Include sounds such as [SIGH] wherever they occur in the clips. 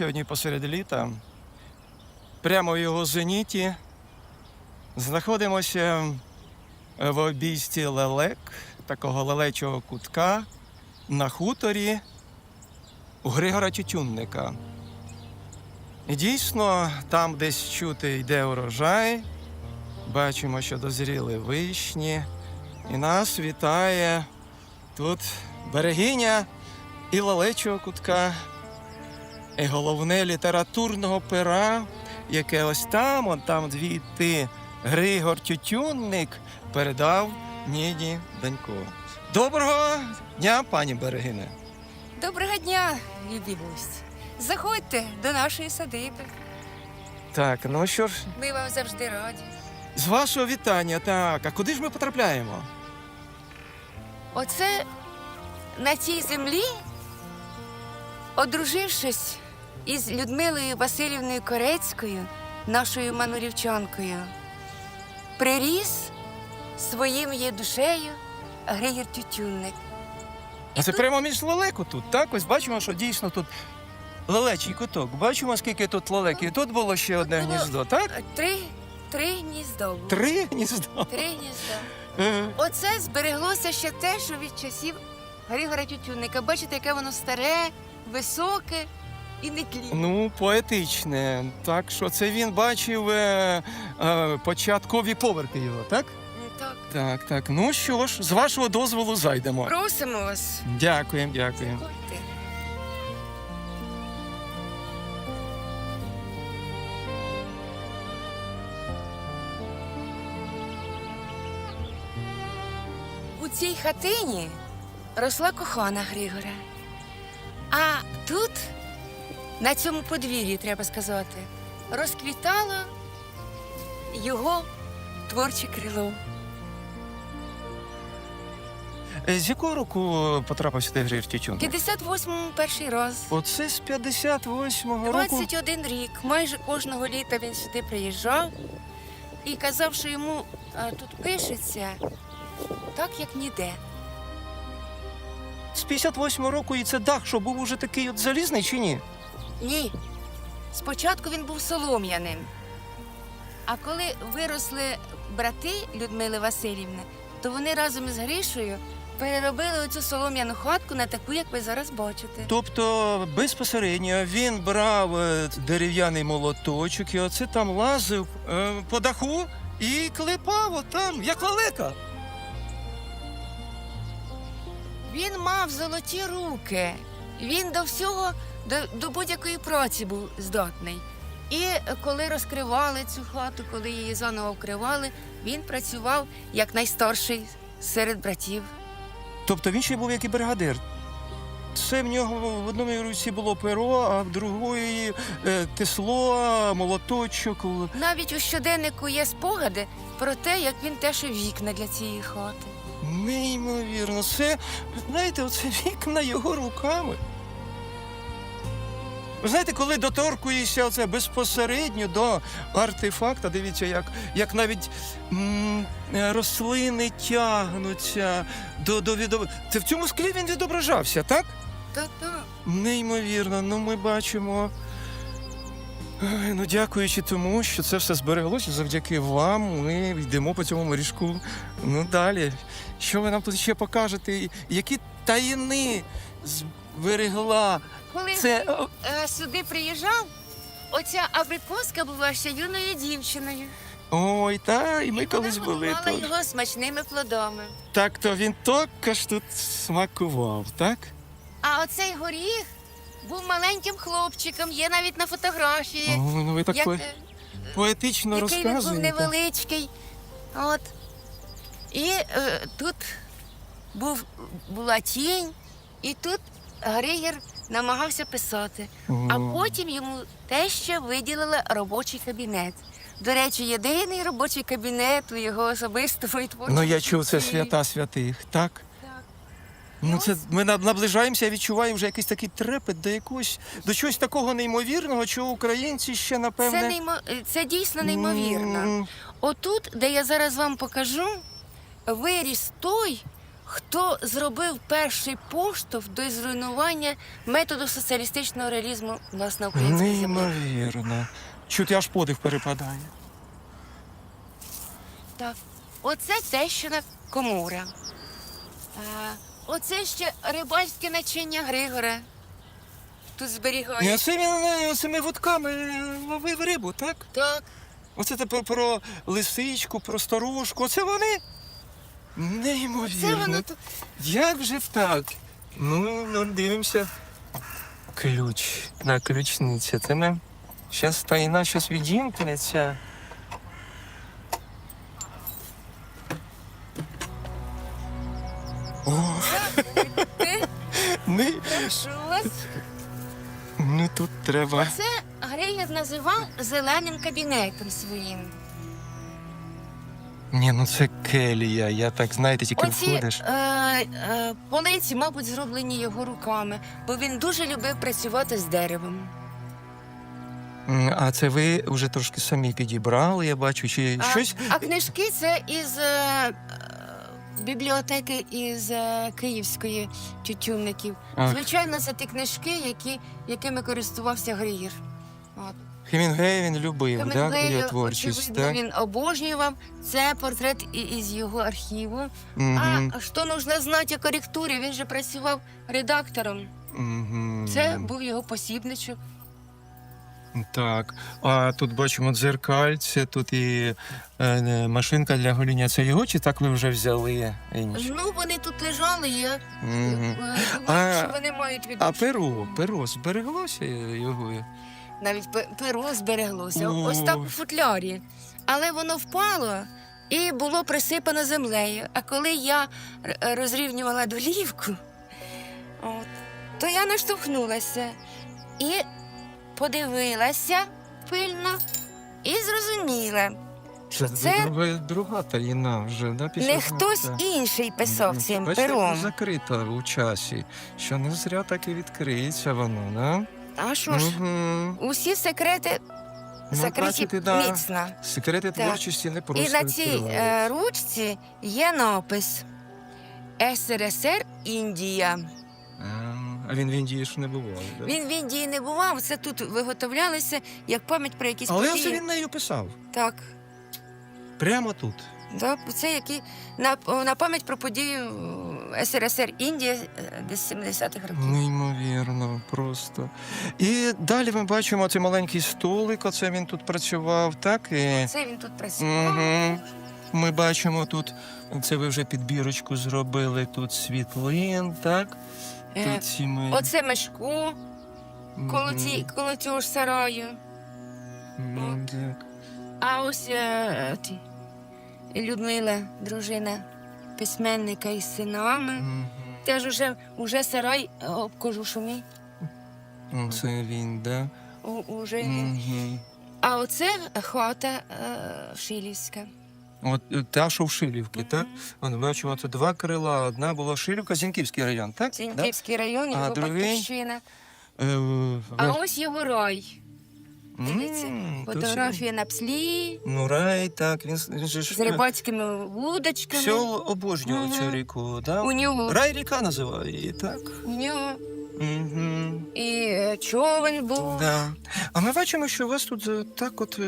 Сьогодні посеред літа, прямо в його зеніті, знаходимося в обійсті лелек, такого лелечого кутка на хуторі у Григора Тютюнника. І дійсно, там десь чути йде урожай, бачимо, що дозріли вишні, і нас вітає тут берегиня і лелечого кутка, і головне літературного пера, яке ось там, он там звідти Григор Тютюнник передав Ніні Данько. Доброго дня, пані Берегине. Доброго дня, любі гості. Заходьте до нашої садиби. Так, ну що ж, Ми вам завжди раді. з вашого вітання, так, а куди ж ми потрапляємо? Оце на цій землі, одружившись із Людмилою Васильівною Корецькою, нашою манурівчанкою, приріс своїм є душею Григір Тютюнник. А це прямо між лелеку тут, так? Ось бачимо, що дійсно тут лелечий куток. Бачимо, скільки тут лелек. І тут було ще одне було- гніздо, так? Три, три гніздо. було. Три гніздо. Три гніздо. Е, Оце збереглося ще те, що від часів Григора Тютюнника. Бачите, яке воно старе, високе і не тлі. Ну, поетичне. Так що це він бачив е, е, початкові поверхи його, так? Так. Так, так. Ну що ж, з вашого дозволу зайдемо. Просимо вас. Дякуємо, дякуємо. У цій хатині росла кохана Григора. А тут, на цьому подвір'ї, треба сказати, розквітало його творче крило. Е, З якого року потрапив сюди Григор Тютюн? 58-му перший раз. Оце з 58-го року. 21 рік. Майже кожного літа він сюди приїжджав і казав, що йому а, тут пишеться так, як ніде. З 58-го року і це дах, що був уже такий от залізний чи ні? Ні. Спочатку він був солом'яним. А коли виросли брати Людмили Васильівни, то вони разом із Гришою переробили оцю солом'яну хатку на таку, як ви зараз бачите. Тобто безпосередньо він брав е, дерев'яний молоточок і оце там лазив е, по даху і клепав отам, як лелека. Він мав золоті руки. Він до всього, до, до будь-якої праці був здатний. І коли розкривали цю хату, коли її заново вкривали, він працював як найстарший серед братів. Тобто він ще був як і бригадир. Це в нього в одному руці було перо, а в другої е, тесло, молоточок. Навіть у щоденнику є спогади про те, як він тешив вікна для цієї хати. Неймовірно, це, знаєте, оце вікна його руками. Ви знаєте, коли доторкуєшся оце безпосередньо до артефакта, дивіться, як, як навіть м, е, рослини тягнуться до, до відоб... Це в цьому склі він відображався, так? Та-та. Неймовірно, ну ми бачимо. Ой, ну, дякуючи тому, що це все збереглося завдяки вам. Ми йдемо по цьому моріжку. Ну далі. Що ви нам тут ще покажете? Які таїни зберегла? Коли Це о, е, сюди приїжджав, оця абрикоска була ще юною дівчиною. ой, та і ми колись Вона були тут. його смачними плодами. Так, то він також тут смакував, так? А оцей горіх був маленьким хлопчиком, є навіть на фотографії. О, ну ви так як, по- е, поетично який він був розказуєте. невеличкий. От. І е, тут був, була тінь, і тут Григір намагався писати. А О. потім йому тещо виділила робочий кабінет. До речі, єдиний робочий кабінет у його особистому і творчому. Ну я чув, це житті. свята святих, так? Ну, це ми наближаємося, я відчуваю вже якийсь такий трепет до якогось до чогось такого неймовірного, чого українці ще напевне. Це, неймо... це дійсно неймовірно. М, Отут, де я зараз вам покажу, виріс той, хто зробив перший поштовх до зруйнування методу соціалістичного реалізму у нас на українській землі. Неймовірно. Чути аж подих перепадає. Так. Оце тещина комора. Оце ще рибальське начиння Григора. Тут зберігають. оце е, цими вудками ловив рибу, так? Так. Оце тепер про лисичку, про сторожку. Оце вони? Неймовірно. Це воно тут. Як же так? Ну, ну дивимося. Ключ. На ключниця. Це ми. Щас тайна щас відімкнеться. Треба. Це Григор називав зеленим кабінетом своїм. Ні, ну це келія. Я так, знаєте, тільки Оці входиш. е, е, полиці, мабуть, зроблені його руками, бо він дуже любив працювати з деревом. М, А це ви вже трошки самі підібрали, я бачу, чи А, щось. а книжки це із е, бібліотеки із е, Київської тютюнників. А. Звичайно, це ті книжки, які, якими користувався Григір. От. Хемінгей він любив? Хемінгуея, Його творчість, очевидно, так? він обожнював. Це портрет і- із його архіву. Мгм, А що нужно знати о коректурі? Він же працював редактором. мгм. Це був його посібничок. Так. А тут бачимо дзеркальце, тут і е, машинка для гоління. Це його чи так ви вже взяли інші? Ну, вони тут лежали, я Мгм. е, А- що вони мають від А перо, перо збереглося його? навіть пе- перо збереглося. О. Ось так у футлярі. Але воно впало і було присипано землею. А коли я р- розрівнювала долівку, от, то я наштовхнулася і подивилася пильно і зрозуміла, Це, це- друга, таїна вже, да, після не хтось інший писав цим бачите, пером. закрита у часі, що не зря так і відкриється воно, да? А що ж, Мгм. усі секрети Ну, закриті бачите, да. міцно. Секрети Так. творчості не просто І на цій е, ручці є напис СРСР Індія. А він в Індії ж не бував, да? Він в Індії не бував, це тут виготовлялося як пам'ять про якісь Але події. це він нею писав. Так. Прямо тут. Да, це які на, на пам'ять про подію е, СРСР Індія е, десь 70-х років. Неймовірно, просто. І далі ми бачимо цей маленький столик, оце він тут працював, так? І... Це він тут працював. Угу. Ми бачимо тут, це ви вже підбірочку зробили, тут світлин, так? Е, Тут. Оце Мешко коло, ці, коло цього ж сараю. Так. А ось е, ті, Людмила, дружина письменника із синами. Мгм. Теж уже, уже сарай е, обкожушений. Це він, да? У, уже він. Мгм. А оце хата е, Шилівська. От е, та, що в Шилівці, так? Вон, бачимо, це два крила. Одна була Шилівка, Зінківський район, так? Цінківський район, А його батьківщина. Е, А ось його рай. Дивіться, фотографія на пслі Ну, рай, так, він, він же ж з рибацькими вудочками. все обожнював цю ріку, да? У нього, Рай ріка називає її, так? у нього Угу. і е, човен був. Да. А ми бачимо, що у вас тут е, так от е,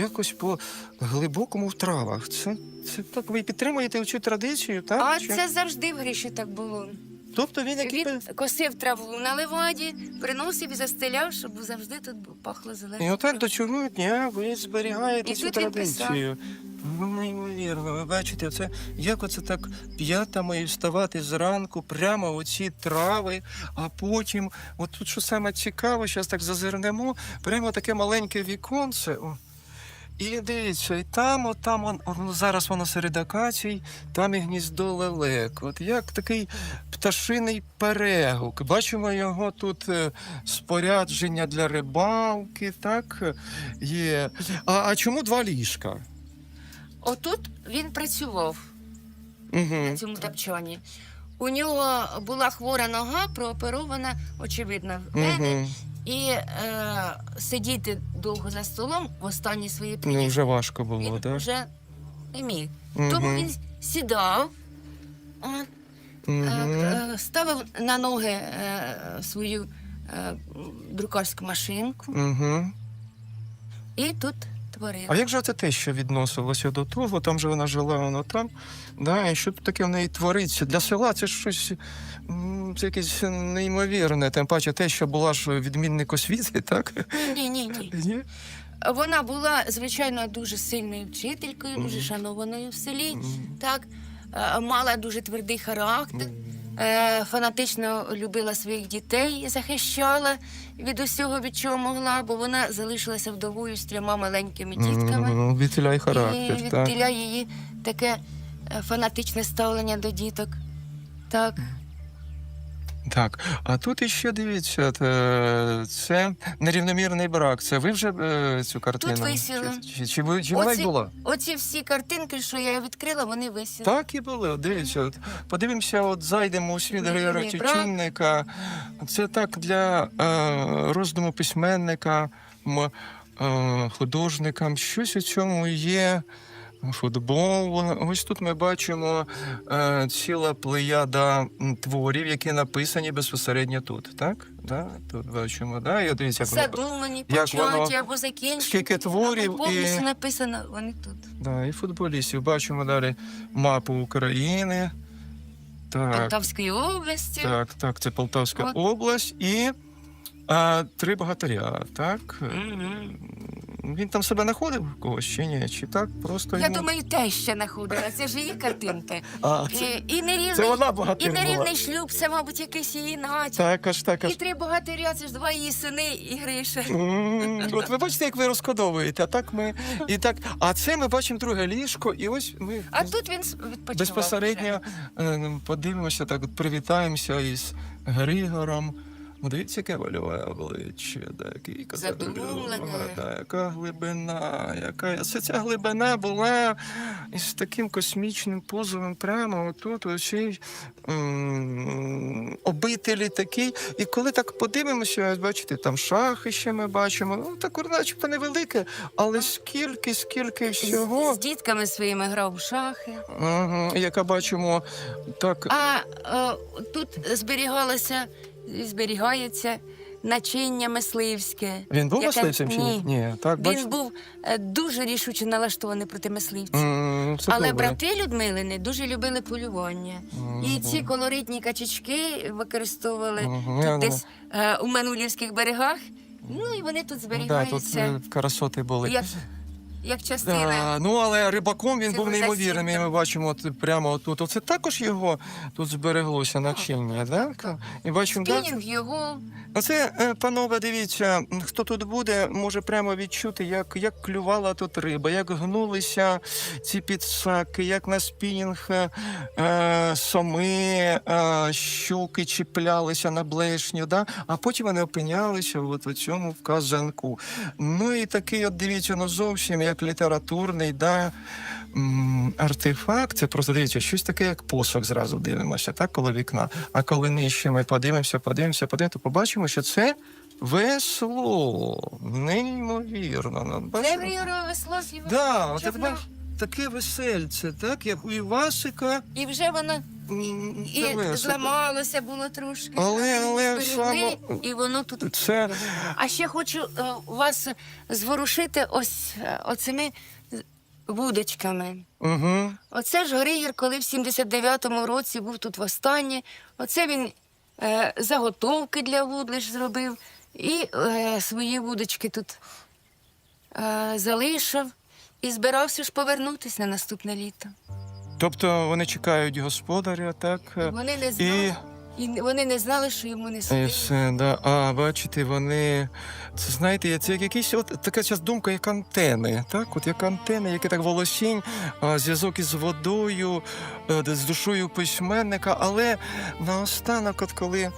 якось по глибокому в травах. Це, це так ви підтримуєте цю традицію, так? А Чи- це завжди в Гріші так було. Тобто він який... Він косив траву на леваді, приносив і застеляв, щоб завжди тут пахло І зеленим. отак до цього дня ви зберігаєте І цю тут він писав. традицію. Ну, неймовірно, ви бачите, це як оце так п'ятами вставати зранку, прямо в оці трави, а потім, от тут що саме цікаво, зараз так зазирнемо, прямо таке маленьке віконце. О. І дивіться, і там, от там, он, он, зараз воно серед акацій, там і гніздо лелек. От як такий пташиний перегук. Бачимо його тут е, спорядження для рибалки, так є. А, а чому два ліжка? Отут він працював Угу. на цьому тапчані. У нього була хвора нога, прооперована, очевидно, в мене. Угу. І е, сидіти довго за столом в останні свої Ну, вже важко було, він так? вже не міг. Мгм. Тому він сідав, а, Мгм. е, ставив на ноги е, свою е, друкарську машинку Угу. і тут творив. А як же це те, що відносилося до того? Там же вона жила, вона там. Да, і що тут таке в неї твориться? Для села це щось це якесь неймовірне. Тим паче те, що була ж відмінник освіти, так? Ні, ні, ні. Ні? Вона була, звичайно, дуже сильною вчителькою, дуже шанованою в селі. Так, мала дуже твердий характер. Е, Фанатично любила своїх дітей, захищала від усього, від чого могла, бо вона залишилася вдовою з трьома маленькими дітками. М, Відтіляй І характер, так. її таке е, фанатичне ставлення до діток. Так. Так, а тут іще дивіться, те- це нерівномірний брак. Це ви вже е, цю картину? висіла. Чи, чи, чи, ви- чи вона й Оці- була? Оці всі картинки, що я відкрила, вони висіли. Так і були. Дивіться, от, подивимося, от зайдемо у світ Нерівний Григора брак. Це так для е, роздуму письменника, м, е, художникам. Щось у цьому є. Футбол. Ось тут ми бачимо е, ціла плеяда творів, які написані безпосередньо тут. Так? Да? Тут бачимо, да? І дивіться, як воно- Задумані, як початі воно- або закінчені. скільки творів або повністю і- написано, вони тут. Да, і футболістів. Бачимо далі мапу України. Так, Полтавської області. так, так, це Полтавська От. область і а, три богатиря, так? Мгм. Він там себе знаходив когось чи ні? Чи так? Просто Я йому... думаю, те ще знаходила. Це ж її картинки. [LAUGHS] а, це, І, і нерівний, це вона і богатир була. шлюб, це, мабуть, якийсь її натяк. Так, аж так, І три богатиря, це ж два її сини і Гриша. М, От ви бачите, як ви розкодовуєте, а так ми і так. А це ми бачимо друге ліжко, і ось ми А тут він відпочивав. безпосередньо е, подивимося, так привітаємося із Григором. Ну, дивіться, яке вольове обличчя, який Задумлене. да, яка глибина, яка це ця глибина була із таким космічним позовом прямо отут, оцій м, обителі такий. І коли так подивимося, бачите, там шахи ще ми бачимо. Ну, так начебто невелике, але скільки, скільки всього. З, з дітками своїми грав в шахи. Ага, яка бачимо так. А е, тут зберігалося, зберігається начиння мисливське. Він був яке- мисливцем чи ні? Ні. Так, Він бачите? був е, дуже рішуче налаштований проти мисливців. М, це Але добре. брати Людмилини дуже любили полювання. І ці колоритні качечки використовували Мгм, я тут десь е, у Манулівських берегах. Ну і вони тут Да, тут зберігаються е, красоти були. як, як частина. Да, ну але рибаком він був неймовірним. І ми бачимо от, прямо тут. Оце також його тут збереглося начиння, Да? І бачимо, да? Його. Оце, е, панове, дивіться, хто тут буде, може прямо відчути, як, як клювала тут риба, як гнулися ці підсаки, як на спінінг е, е, соми, е, щуки чіплялися на блешню, да? а потім вони опинялися от у цьому казанку. Ну і такий, от дивіться, ну зовсім як літературний да, артефакт. Це просто дивіться, щось таке, як посох зразу дивимося, так, коло вікна. А коли нижче ми подивимося, подивимося, подивимося, то побачимо, що це весло. Неймовірно. Ну, весло. Да, от човна. бач- таке весельце, так, як у Івасика. І вже воно і зламалося було трошки. Але- але Зберегли, саме- і воно тут. Це А ще хочу е, вас зворушити ось е, оцими вудочками. угу. Оце ж Григір, коли в 79-му році був тут востаннє. Оце він е, заготовки для вудлиш зробив і е, свої вудочки тут е, залишив і збирався ж повернутися на наступне літо. Тобто вони чекають господаря, так? Вони не знали, і вони не знали, що йому не І все, да. А бачите, вони. Це знаєте, це як якісь от така зараз думка, як антени. Так, от як антени, які так волосінь, а, зв'язок із водою, е, з душою письменника. Але наостанок, от коли.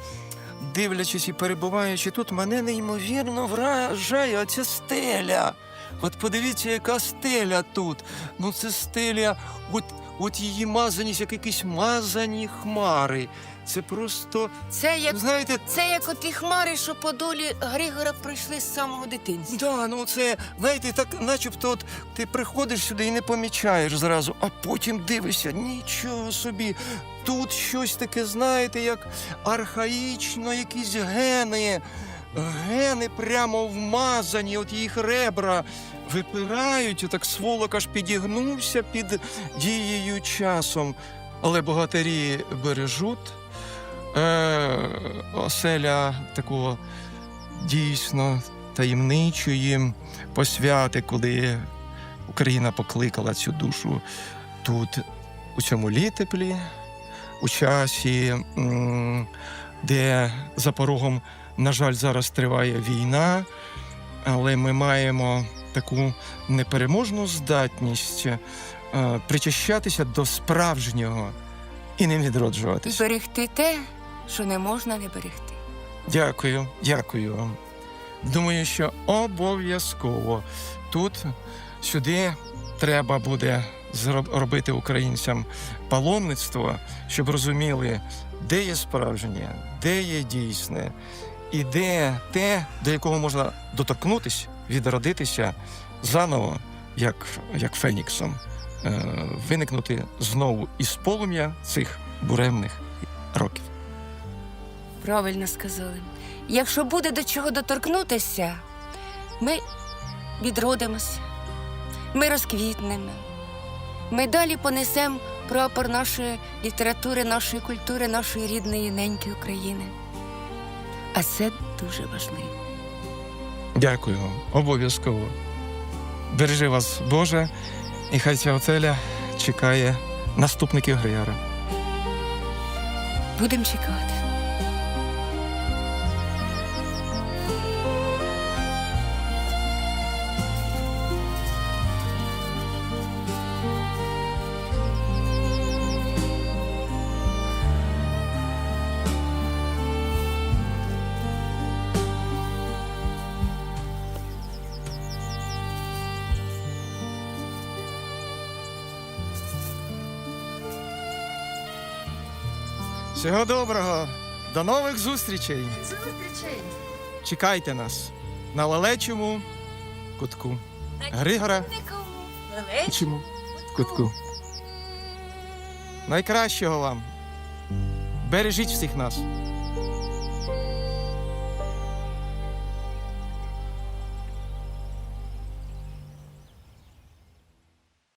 Дивлячись і перебуваючи тут, мене неймовірно вражає оця стеля. От подивіться, яка стеля тут. Ну це стеля, от, от її мазаність, як якісь мазані хмари. Це просто, Це як знаєте, це як оті хмари, що по долі Григора пройшли з самого дитинства. Да, ну це, знаєте, так начебто от ти приходиш сюди і не помічаєш зразу, а потім дивишся, нічого собі, тут щось таке, знаєте, як архаїчно, якісь гени. Гени прямо вмазані, от їх ребра випирають, отак сволок аж підігнувся під дією часом. Але богатирі бережуть. Е, оселя такого дійсно таємничої посвяти, коли Україна покликала цю душу тут, у цьому літеплі, у часі, де за порогом, на жаль, зараз триває війна, але ми маємо таку непереможну здатність е, причащатися до справжнього і не відроджуватися. Зберегти те, що не можна не берегти. Дякую, дякую вам. Думаю, що обов'язково тут сюди треба буде зроб- робити українцям паломництво, щоб розуміли, де є справжнє, де є дійсне, і де те, до якого можна доторкнутися, відродитися заново, як, як феніксом, е, виникнути знову із полум'я цих буремних років. Правильно сказали. Якщо буде до чого доторкнутися, ми відродимося, ми розквітнемо. Ми далі понесемо прапор нашої літератури, нашої культури, нашої рідної неньки України. А це дуже важливо. Дякую обов'язково. Бережи вас, Боже, і хай ця оцеля чекає наступників Григора. Будемо чекати. Всього доброго, до нових зустрічей. Зустрічей! Чекайте нас на лелечому кутку. Григора Лелечому кутку. Найкращого вам. Бережіть всіх нас.